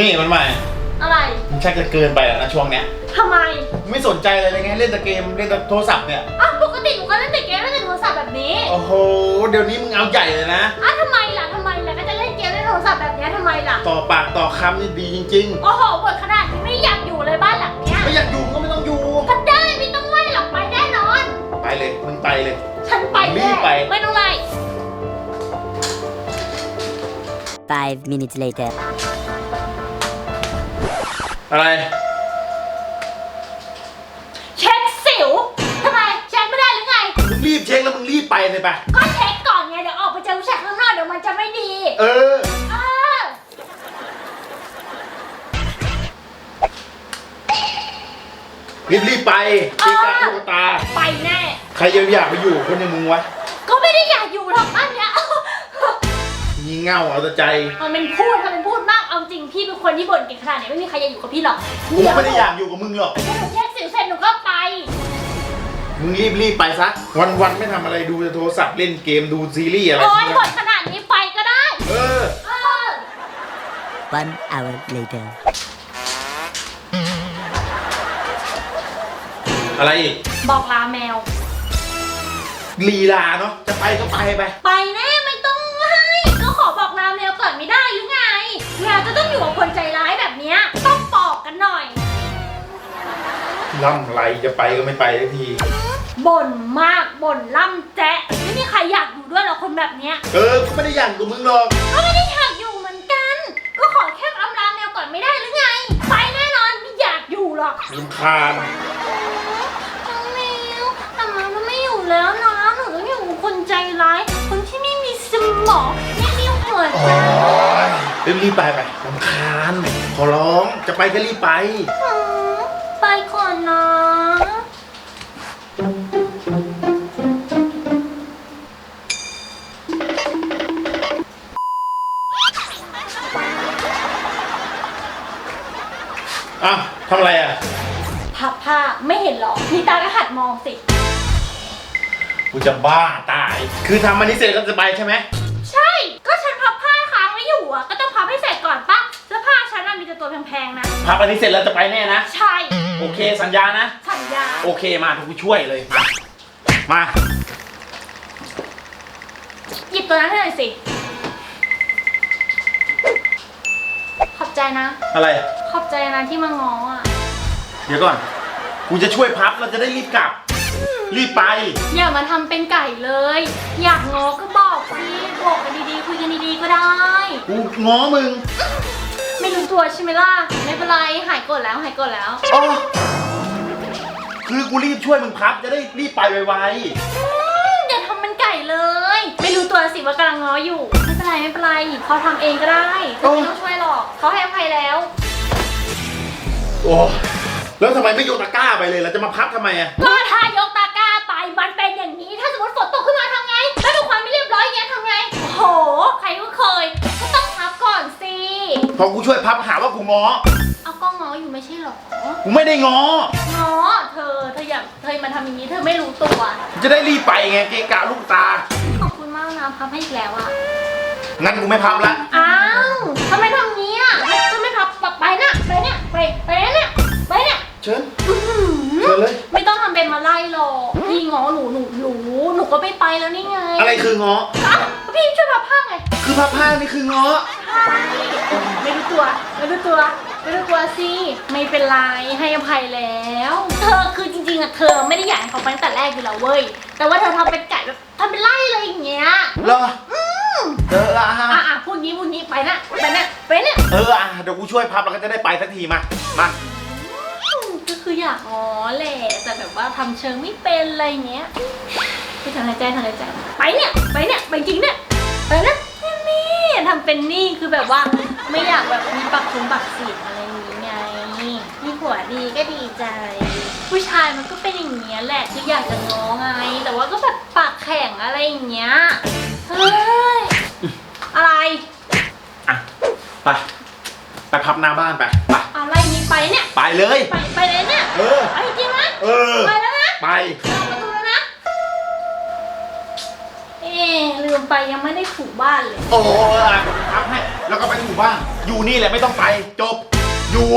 นี่มันใหม่อะไรมึงชักจะเกินไปแล้วนะช่วงเนี้ยทำไมมึงไม่สนใจอะไรเลยไงเล่นแต่เกมเล่นแต่โทรศัพท์เนี่ยอ้าวปกติหนูก็เล่นแต่เกมเล่นแต่โทรศัพท์แบบนี้โอ้โหเดี๋ยวนี้มึงเอาใหญ่เลยนะอ้าวทำไมล่ะทำไมล่ะก็จะเล่นเกมเล่นโทรศัพท์แบบนี้ทำไมล่ะต่อปากต่อคำนี่ดีจริง โอ้โหบทขนาดนี้ไม่อยากอยู่เลยบ้านหลังเนี้ยๆ ไม่อยากอยู่ก็ไม่ต้องอยู่ก็ได้ไม่ต้องไล่หรอกไปแน่นอน ไปเลยมึงไปเลย ฉันไปรีแน่บไป ไม่ต้องไล่ Five minutes later. อะไร เช็คสิวทำไมเช็คไม่ได้หรือไง มึงรีบเช็คแล้วมึงรีบไปเลยไป ก็เช็คก่อนไงเดี๋ยวออกไปเจอผู้ชายข้างนอกเดี๋ยวมันจะไม่ดีเออ เออรีบรีบไปเกะกะตุ๊กตา ไปแน่ ใครจะอยากไปอยู่กับคนอย่างมึงวะ ก็ไม่ได้อยากอยู่หรอกบ้านเนี้ย งี่เง่าเอาแต่ใจ มันเป็นพูดทำเป็นพูดมาก เอาจริงพี่เป็นคนที่บ่นเก่งขนาดนี้ไม่มีใครอยากอยู่กับพี่หรอกกูไม่ได้อยากอยู่กับมึงหรอกเดี๋ยวหนูเช็คสิวเสร็จหนูก็ไป มึงรีบรีบไปซะ วันวันๆไม่ทำอะไรดูแต่โทรศัพท์เล่นเกมดูซีรีส์อะไรโอ้ยบ่นขนาดนี้ไปก็ได้ เออ เออ One hour later. อะไรอีกบอกลาแมว ลีลาเนาะ จะไปก็ไปไป ไปแน่ไม่ องอยู่กับคนใจร้ายแบบเนี้ยต้องปอกกันหน่อย ล่ำไรจะไปก็ไม่ไปสักที บ่นมากบ่นล่ำแจ๊ะไม่มีใครอยากอยู่ด้วยหรอกคนแบบเนี้ย เออกูไม่ได้อยากอยู่กับมึงหรอก ก็ไม่ได้อยากอยู่เหมือนกัน ก็ขอแค่อำลาแมวก่อนไม่ได้หรือไง ไปแน่นอนไม่อยากอยู่หรอกลำคาญน้องแมวแต่มันไม่อยู่แล้วนะหนูต้องอยู่กับคนใจร้าย คนที่ไม่มีสมองไม่มีหัวใจรีบ รีบไปไปลำคาญขอร้องจะไปก็รีบไปหือไปก่อนนะ อะทำอะไรอะ พับผ้าไม่เห็นหรอมีตาก็หัดมองสิ กูจะบ้าตาย คือทำมันนี้เสร็จก็จะไปใช่ไหม ใช่ มีแต่ตัวแพงๆนะ พับอันนี้เสร็จแล้วจะไปแน่นะ ใช่ โอเคสัญญานะ สัญญา โอเคมาทุกช่วยเลย มา มา หยิบตัวนั้นให้หน่อยสิ ขอบใจนะ อะไร ขอบใจนะที่มาง้ออะ เดี๋ยวก่อน กูจะช่วยพับเราจะได้รีบกลับ รีบไป อย่ามาทำเป็นไก่เลย อยากง้อก็บอกสิบอกกันดีๆ คุยกันดีๆ ก็ได้ กูง้อมึงไม่ รู้ตัวใช่ไหมล่ะ ไม่เป็นไร หายโกรธแล้วหายโกรธแล้ว อ๋อคือกูรีบช่วยมึงพับจะได้รีบไปไวอืมอย่าทำเป็นไก่เลย ไม่รู้ตัวสิว่ากำลังง้ออยู่ ไม่เป็นไรไม่เป็นไรเขาทำเองก็ได้เธอไม่ต้องช่วยหรอกเขาให้อภัยแล้ว ๆโอ้แล้วทำไมไม่โยนตะกร้าไปเลยเราจะมาพับทำไมอะก็ถ้ายก อกูช่วยพับหาว่ากูง้อ เอาก็ง้ออยู่ไม่ใช่หรอกูไม่ได้ง้อ ง้อเธอเธออย่าเธอมาทำอย่างนี้เธอไม่รู้ตัว จะได้รีบไปไงเกะกะลูกตา ขอบคุณมากนะพับให้อีกแล้วอะงั้นกูไม่พับละ อ้าวทำไมทำงี้อะจะไม่พับไปน่ะไปเนี่ยไปไปเนี่ยไปเนี่ยเชิญอื้อหือเชิญเลย ไม่ต้องทำเป็นมาไล่หรอกพี่ง้อหนูหนูหนูหนูก็ไม่ไปแล้วนี่ไง อะไรคือง้ออ้าวพี่ช่วยพับผ้าไง คือพับผ้านี่คือง้อใช่ไม่รู้ตัว ไม่รู้ตัว ไม่รู้ตัวสิ ไม่เป็นไร ให้อภัยแล้ว เธอคือจริงๆอะเธอไม่ได้อยากให้เขาไปตั้งแต่แรกอยู่แล้วเว้ย แต่ว่าเธอทำเป็นไก่แบบทำเป็นไล่เลยอย่างเงี้ย เหรอเอออะอะอะพูดงี้พูดงี้ไปนะไปนะไปเนี่ยเอออะเดี๋ยวกูช่วยพับแล้วก็จะได้ไปสักทีมา มาอืมก็คืออยากง้อแหละแต่แบบว่าทำเชิงไม่เป็นอะไรเงี้ยพี่ทำหายใจทำหายใจไปเนี่ย ไปเนี่ย ไปจริงเนี่ยไปนะนี่ ทำเป็นนี่คือแบบว่าไม่อยากแบบมีปักคุมปักสีอะไรอย่างงี้ไงมีผัวดีก็ดีใจ ผู้ชายมันก็เป็นอย่างเงี้ยแหละคืออยากจะง้อไง แต่ว่าก็แบบปากแข็งอะไรอย่างเงี้ยเฮ้ยอะไรอะไปไปพับหน้าบ้านไปไปอะไรนี่ไปเนี่ย ไปเลย ไปไปเลยเนี่ยเออ ไปจริงนะเออ ไปแล้วนะไป ล้วนะเอ๊ะลืมไปยังไม่ได้ถูบ้านเลย โอ้อะทับให้ แล้วก็ไปถูบ้าน อยู่นี่แหละไม่ต้องไป จบ อยู่